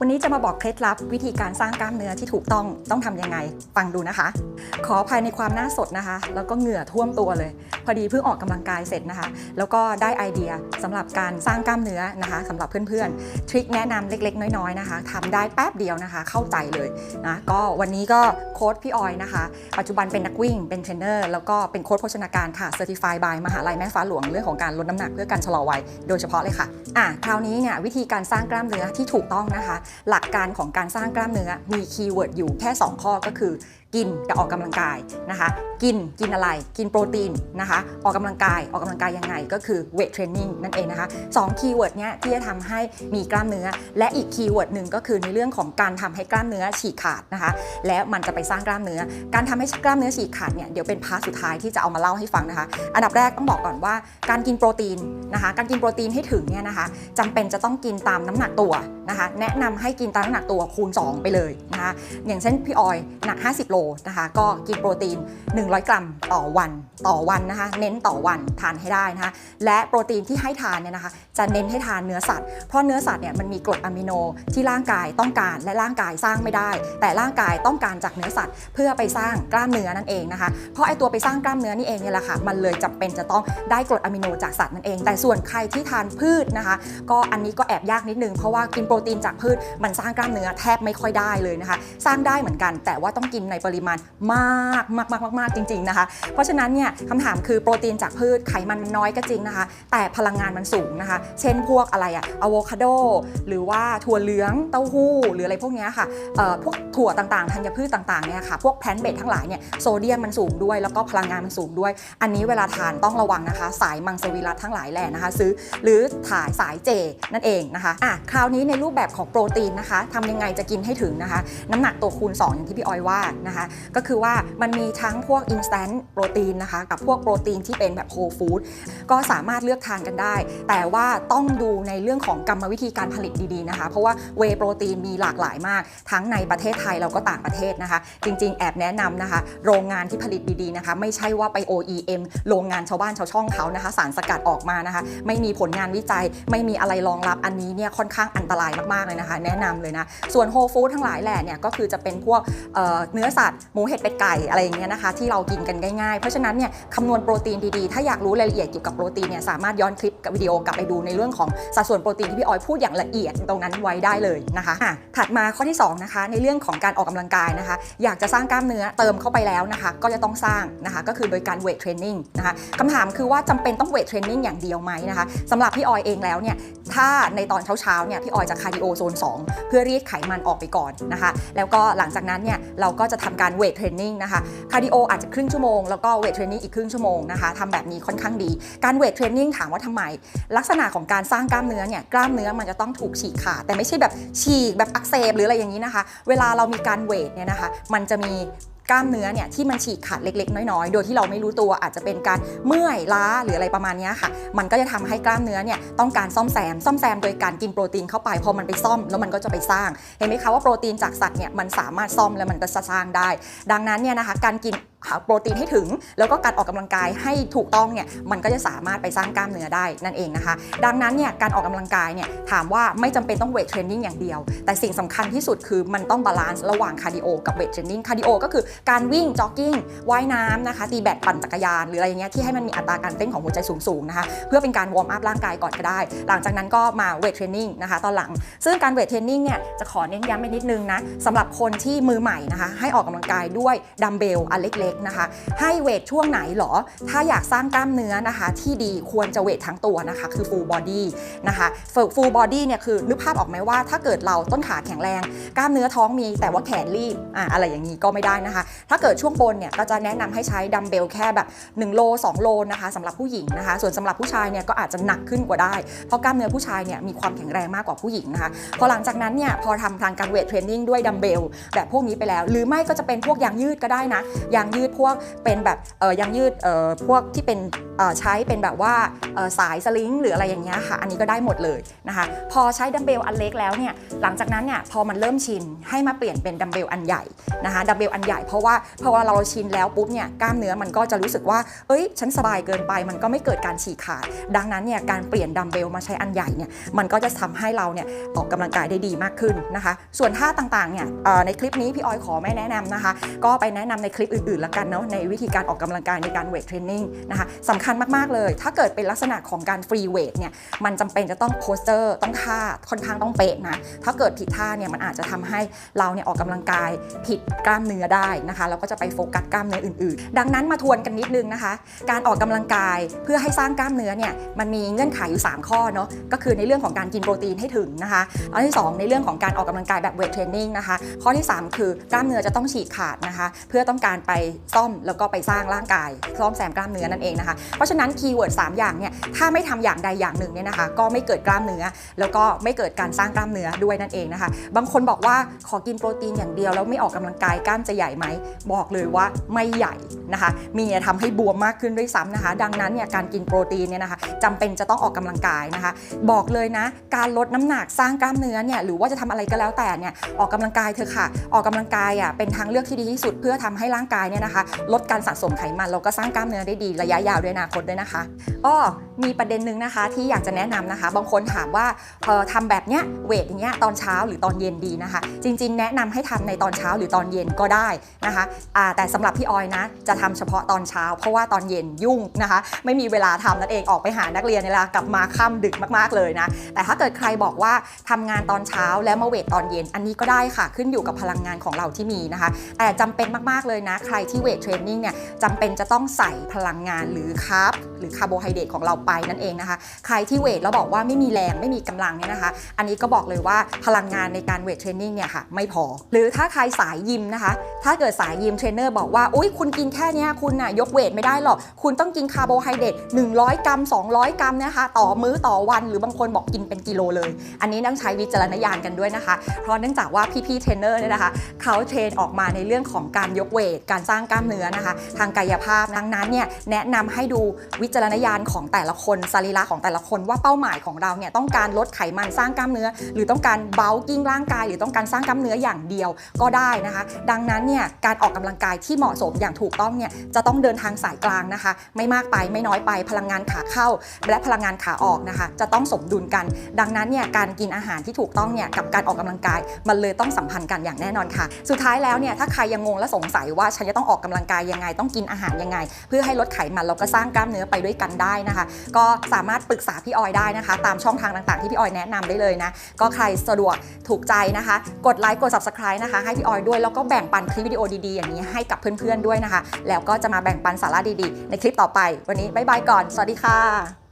วันนี้จะมาบอกเคล็ดลับวิธีการสร้างกล้ามเนื้อที่ถูกต้องต้องทำยังไง ฟังดูนะคะ ขออภัยในความหน้าสดนะคะ แล้วก็เหงื่อท่วมตัวเลย พอดีเพิ่งออกกำลังกายเสร็จนะคะ แล้วก็ได้ไอเดียสำหรับการสร้างกล้ามเนื้อนะคะสำหรับเพื่อนๆ ทริคแนะนำเล็กๆ น้อยๆนะคะทำได้แป๊บเดียวนะคะ เข้าใจเลยนะก็วันนี้ก็โค้ชพี่ออยนะคะ ปัจจุบันเป็นนักวิ่งเป็นเทรนเนอร์แล้วก็เป็นโค้ชโภชนาการค่ะ Certified by มหาลัยแม่ฟ้าหลวงเรื่องของการลดน้ำหนักเพื่อการชะลอวัยโดยเฉพาะเลยค่ะอะคราวนี้เนี่ยวิธีการสร้างกล้ามเนื้อที่ถูกต้องนะคะหลักการของการสร้างกล้ามเนื้อมีคีย์เวิร์ดอยู่แค่ 2 ข้อก็คือกินกับออกกำลังกายนะคะ กินกินอะไรกินโปรตีนนะคะ ออกกำลังกายออกกำลังกายยังไงก็คือเวทเทรนนิ่งนั่นเองนะคะสองคีย์เวิร์ดเนี้ยที่จะทำให้มีกล้ามเนื้อ และอีกคีย์เวิร์ดหนึ่งก็คือในเรื่องของการทำให้กล้ามเนื้อฉีกขาดนะคะ แล้วมันจะไปสร้างกล้ามเนื้อ การทำให้กล้ามเนื้อฉีกขาดเนี่ยเดี๋ยวเป็นพาร์ทสุดท้ายที่จะเอามาเล่าให้ฟังนะคะ อันดับแรกต้องบอกก่อนว่าการกินโปรตีนนะคะ การกินโปรตีนให้ถึงเนี่ยนะคะจำเป็นจะต้องกินตามน้ำหนักตัวนะคะ แนะนำให้กินตามน้ำหนักตัวคูณ 2 ไปเลยนะคะอย่างเช่นพี่ออยหนัก 50โลนะคะ ก็กินโปรตีน 100 กรัมต่อวันต่อวันนะคะ เน้นต่อวันทานให้ได้นะคะและโปรตีนที่ให้ทานเนี่ยนะคะ จะเน้นให้ทานเนื้อสัตว์เพราะเนื้อสัตว์เนี่ยมันมีกรดอะมิโนที่ร่างกายต้องการและร่างกายสร้างไม่ได้ แต่ร่างกายต้องการจากเนื้อสัตว์ เพื่อไปสร้างกล้ามเนื้อนั่นเองนะคะ เพราะไอตัวไปสร้างกล้ามเนื้อนี่เองเนี่ยแหละค่ะมันเลยจำเป็นจะต้องได้กรดอะมิโนจากสัตว์นั่นเอง แต่ส่วนใครที่ทานพืชนะคะ ก็อันนี้ก็แอบยากนิดนึงเพราะว่ากินโปรตีนจากพืชมันสร้างกล้ามเนื้อแทบไม่ค่อยได้เลยนะคะ สร้างได้เหมือนกัน แต่ว่าต้องกินในปริมาณมากมากมากมากจริงๆนะคะ เพราะฉะนั้นเนี่ยคำถามคือโปรตีนจากพืชไขมันมันน้อยก็จริงนะคะ แต่พลังงานมันสูงนะคะ เช่นพวกอะไรอะอะโวคาโดหรือว่าถั่วเหลืองเต้าหู้ หรืออะไรพวกนี้ค่ะพวกถั่วต่างๆธัญพืชต่างๆเนี่ยค่ะพวกแพลนเบดทั้งหลายเนี่ยโซเดียมมันสูงด้วย แล้วก็พลังงานมันสูงด้วย อันนี้เวลาทานต้องระวังนะคะ สายมังสวิรัตทั้งหลายแหล่นะคะ ซื้อหรือถ่ายสายเจนั่นเองนะคะอะคราวนี้ในรูปแบบของโปรตีนนะคะทำยังไงจะกินให้ถึงนะคะ น้ำหนักตัวคูณ2อย่างที่พี่ออยว่านะคะก็คือว่ามันมีทั้งพวก instant โปรตีนนะคะ กับพวกโปรตีนที่เป็นแบบ whole food ก็สามารถเลือกทานกันได้ แต่ว่าต้องดูในเรื่องของกรรมวิธีการผลิตดีๆนะคะ เพราะว่าเวโปรตีนมีหลากหลายมาก ทั้งในประเทศไทยแล้วก็ต่างประเทศนะคะ จริง ๆ แอบแนะนำนะคะ โรงงานที่ผลิตดีๆนะคะ ไม่ใช่ว่าไป OEM โรงงานชาวบ้านชาวช่องเขานะคะ สารสกัดออกมานะคะ ไม่มีผลงานวิจัย ไม่มีอะไรรองรับอันนี้เนี่ยค่อนข้างอันตรายมากๆเลยนะคะ แนะนำเลยนะ ส่วนโฮฟู้ดทั้งหลายแหละเนี่ยก็คือจะเป็นพวกเเนื้อสัตว์หมูเห็ดเป็ดไก่อะไรอย่างเงี้ยนะคะที่เรากินกันง่ายๆ เพราะฉะนั้นเนี่ยคำนวณโปรตีนดีๆ ถ้าอยากรู้รายละเอียดเกี่ยวกับโปรตีนเนี่ยสามารถย้อนคลิปกับวิดีโอกลับไปดูในเรื่องของสัดส่วนโปรตีนที่พี่ออยพูดอย่างละเอียดตรงนั้นไว้ได้เลยนะคะะถัดมาข้อที่สองนะคะในเรื่องของการออกกำลังกายนะคะ อยากจะสร้างกล้ามเนื้อเติมเข้าไปแล้วนะคะ ก็จะต้องสร้างนะคะก็คือโดยการเวทเทรนนิ่งนะคะคำถามคือว่าจำเป็นต้องเวทเทรนนิ่งอย่างเดียวไหมนะคะสำหรับพี่ออยเองแล้วเนี่ยถ้าในตอนเช้าๆเนี่ยพี่ออยจะคาร์ดิโอโซน2 เพื่อรีดไขมันออกไปก่อนนะคะ แล้วก็หลังจากนั้นเนี่ยเราก็จะทำการเวทเทรนนิ่งนะคะคาร์ดิโออาจจะครึ่งชั่วโมงแล้วก็เวทเทรนนิ่งอีกครึ่งชั่วโมงนะคะทำแบบนี้ค่อนข้างดี การเวทเทรนนิ่งถามว่าทำไม ลักษณะของการสร้างกล้ามเนื้อเนี่ยกล้ามเนื้อมันจะต้องถูกฉีกขาดแต่ไม่ใช่แบบฉีกแบบอักเสบหรืออะไรอย่างนี้นะคะ เวลาเรามีการเวทเนี่ยนะคะ มันจะมี กล้ามเนื้อเนี่ยที่มันฉีกขาดเล็ก ๆ น้อยๆ โดยที่เราไม่รู้ตัวอาจจะเป็นการเมื่อยล้าหรืออะไรประมาณนี้ค่ะ มันก็จะทำให้กล้ามเนื้อเนี่ยต้องการซ่อมแซม ซ่อมแซมโดยการกินโปรตีนเข้าไป พอมันไปซ่อมแล้วมันก็จะไปสร้าง เห็นไหมคะว่าโปรตีนจากสัตว์เนี่ยมันสามารถซ่อมและมันจะสร้างได้ ดังนั้นเนี่ยนะคะการกินหาโปรตีนให้ถึง แล้วก็การออกกำลังกายให้ถูกต้องเนี่ยมันก็จะสามารถไปสร้างกล้ามเนื้อได้นั่นเองนะคะ ดังนั้นเนี่ยการออกกำลังกายเนี่ยถามว่าไม่จำเป็นต้องเวทเทรนนิ่งอย่างเดียว แต่สิ่งสำคัญที่สุดคือมันต้องบาลานซ์ระหว่างคาร์ดิโอกับเวทเทรนนิ่งคาร์ดิโอก็คือการวิ่งจ็อกกิ้งว่ายน้ำนะคะตีแบดปั่นจักรยาน หรืออะไรเงี้ยที่ให้มันมีอัตราการเต้นของหัวใจสูงๆนะคะเพื่อเป็นการวอร์มอัพร่างกายก่อนก็ได้ หลังจากนั้นก็มาเวทเทรนนิ่งนะคะตอนหลัง ซึ่งการเวทเทรนนิ่งเนี่ยจะขอเน้นย้ำไปนิดนึงนะสำหรับคนที่มือใหม่นะคะให้ออกกำลังกายด้วยดัมเบลอันเล็กๆนะคะ ให้เวทช่วงไหนหรอ ถ้าอยากสร้างกล้ามเนื้อนะคะ ที่ดีควรจะเวททั้งตัวนะคะ คือ full body นะคะ full body เนี่ยคือนึกภาพออกไหมว่าถ้าเกิดเราต้นขาแข็งแรง กล้ามเนื้อท้องมีแต่ว่าแขนรีบอะอะไรอย่างนี้ก็ไม่ได้นะคะ ถ้าเกิดช่วงบนเนี่ยก็จะแนะนำให้ใช้ดัมเบลแค่แบบ 1 โล 2 โลนะคะสำหรับผู้หญิงนะคะ ส่วนสำหรับผู้ชายเนี่ยก็อาจจะหนักขึ้นกว่าได้ เพราะกล้ามเนื้อผู้ชายเนี่ยมีความแข็งแรงมากกว่าผู้หญิงนะคะ พอหลังจากนั้นเนี่ยพอทำทางการเวทเทรนนิ่งด้วยดัมเบลแบบพวกนี้ไปแล้ว หรือไม่ก็จะเป็นพวกยางยืดก็ได้นะยางยืดพวกเป็นแบบเอ่อยางยืดเอ่อพวกที่เป็นเอ่อใช้เป็นแบบว่าเอ่อสายสลิงหรืออะไรอย่างเงี้ยค่ะ อันนี้ก็ได้หมดเลยนะคะ พอใช้ดัมเบลอันเล็กแล้วเนี่ยหลังจากนั้นเนี่ยพอมันเริ่มชินให้มาเปลี่ยนเป็นดัมเบลอันใหญ่นะคะดัมเบลอันใหญ่เพราะว่าเพราะว่าเราชินแล้วปุ๊บเนี่ยกล้ามเนื้อมันก็จะรู้สึกว่า เอ้ย ฉันสบายเกินไปมันก็ไม่เกิดการฉีกขาด ดังนั้นเนี่ยการเปลี่ยนดัมเบลมาใช้อันใหญ่เนี่ยมันก็จะทำให้เราเนี่ยออกกำลังกายได้ดีมากขึ้นนะคะ ส่วนท่าต่างๆเนี่ยเอ่อในคลิปนี้พี่ออยขอไม่แนะนำนะคะ ก็ไปแนะนำในคลิปอื่นๆแล้วกันเนาะในวิธีการออกกำลังกายในการเวทเทรนนิ่งนะคะสำคัญมาก ๆ เลย ถ้าเกิดเป็นลักษณะของการฟรีเวทเนี่ยมันจำเป็นจะต้องโพสเตอร์ต้องท่าค่อนข้างต้องเป๊ะนะถ้าเกิดผิดท่าเนี่ยมันอาจจะทำให้เราเนี่ยออกกำลังกายผิดกล้ามเนื้อได้นะคะแล้วก็จะไปโฟกัสกล้ามเนื้ออื่น ๆ ดังนั้นมาทวนกันนิดนึงนะคะ การออกกำลังกายเพื่อให้สร้างกล้ามเนื้อเนี่ยมันมีเงื่อนไขอยู่ 3 ข้อเนาะก็คือในเรื่องของการกินโปรตีนให้ถึงนะคะอันที่ 2 ในเรื่องของการออกกำลังกายแบบเวทเทรนนิ่งนะคะข้อที่ 3 คือกล้ามเนื้อจะต้องฉีกขาดนะคะ เพื่อต้องการไปซ่อมแล้วก็ไปสร้างร่างกาย ซ่อมแซมกล้ามเนื้อนั่นเองนะคะ เพราะฉะนั้นคีย์เวิร์ด3อย่างเนี่ยถ้าไม่ทำอย่างใดอย่างหนึ่งเนี่ยนะคะ ก็ไม่เกิดกล้ามเนื้อ แล้วก็ไม่เกิดการสร้างกล้ามเนื้อด้วยนั่นเองนะคะ บางคนบอกว่าขอกินโปรตีนอย่างเดียวแล้วไม่ออกกำลังกายกล้ามจะใหญ่ไหมบอกเลยว่าไม่ใหญ่นะคะ มีทำให้บวมมากขึ้นด้วยซ้ำนะคะ ดังนั้นเนี่ยการกินโปรตีนเนี่ยนะคะจำเป็นจะต้องออกกำลังกายนะคะ บอกเลยนะ การลดน้ำหนักสร้างกล้ามเนื้อเนี่ยหรือว่าจะทำอะไรก็แล้วแต่เนี่ยออกกำลังกายเถอะค่ะ ออกกำลังกายอะเป็นทางเลือกที่ดีที่สุดเพื่อทำให้ร่างกายเนี่ยนะคะ ลดการสะสมไขมันแล้วก็สร้างกล้ามเนื้อได้ดีระยะยาวด้วยอนาคตด้วยนะคะอ้อมีประเด็นหนึ่งนะคะที่อยากจะแนะนำนะคะ บางคนถามว่าเออทำแบบเนี้ยเวทอย่างเงี้ยตอนเช้าหรือตอนเย็นดีนะคะ จริง ๆ แนะนำให้ทำในตอนเช้าหรือตอนเย็นก็ได้นะคะอ่าแต่สำหรับพี่ออยนะจะทำเฉพาะตอนเช้า เพราะว่าตอนเย็นยุ่งนะคะ ไม่มีเวลาทำนั่นเองออกไปหานักเรียนเนี่ยแหละกลับมาค่ำดึกมากๆเลยนะ แต่ถ้าเกิดใครบอกว่าทำงานตอนเช้าแล้วมาเวทตอนเย็น อันนี้ก็ได้ค่ะขึ้นอยู่กับพลังงานของเราที่มีนะคะ แต่จำเป็นมากๆเลยนะ ใครที่เวทเทรนนิ่งเนี่ยจำเป็นจะต้องใส่พลังงานหรือคาร์บหรือคาร์โบไฮเดรตของเราไปนั่นเองนะคะ ใครที่เวทแล้วบอกว่าไม่มีแรงไม่มีกำลังเนี่ยนะคะ อันนี้ก็บอกเลยว่าพลังงานในการเวทเทรนนิ่งเนี่ยค่ะไม่พอ หรือถ้าใครสายยิมนะคะ ถ้าเกิดสายยิมเทรนเนอร์บอกว่าอุ้ยคุณกินแค่เนี้ยคุณน่ะยกเวทไม่ได้หรอก คุณต้องกินคาร์โบไฮเดรต100 กรัม 200 กรัมนะคะ ต่อมื้อต่อวัน หรือบางคนบอกกินเป็นกิโลเลย อันนี้ต้องใช้วิจารณญาณกันด้วยนะคะ เพราะเนื่องจากว่าพี่ๆเทรนเนอร์เนี่ยนะคะ เขาเทรนออกมาในเรื่องของการยกเวท การสร้างกล้ามเนื้อนะคะ ทางกายภาพดังนั้นเนี่ยแนะนำให้ดูวิจารณญาณของแต่ละคนสรีระของแต่ละคนว่าเป้าหมายของเราเนี่ยต้องการลดไขมันสร้างกล้ามเนื้อ หรือต้องการเบลกิ้งร่างกาย หรือต้องการสร้างกล้ามเนื้ออย่างเดียวก็ได้นะคะ ดังนั้นเนี่ยการออกกำลังกายที่เหมาะสมอย่างถูกต้องเนี่ยจะต้องเดินทางสายกลางนะคะ ไม่มากไปไม่น้อยไปพลังงานขาเข้า และพลังงานขาออกนะคะ จะต้องสมดุลกัน ดังนั้นเนี่ยการกินอาหารที่ถูกต้องเนี่ยกับการออกกำลังกายมันเลยต้องสัมพันธ์กันอย่างแน่นอนค่ะ สุดท้ายแล้วเนี่ยถ้าใครยังงงและสงสัยว่าฉันจะต้องออกกำลังกายยังไง ต้องกินอาหารยังไง เพื่อให้ลดไขมันแล้วก็สร้างกล้ามเนื้อไปด้วยกันได้นะคะ ก็สามารถปรึกษาพี่ออยได้นะคะ ตามช่องทางต่างๆที่พี่ออยแนะนำได้เลยนะ ก็ใครสะดวกถูกใจนะคะ กดไลค์กด subscribe นะคะ ให้พี่ออยด้วยแล้วก็แบ่งปันคลิปวิดีโอดีๆอย่างนี้ให้กับเพื่อนๆด้วยนะคะ แล้วก็จะมาแบ่งปันสาระดีๆ ในคลิปต่อไป วันนี้บ๊ายบายก่อน สวัสดีค่ะ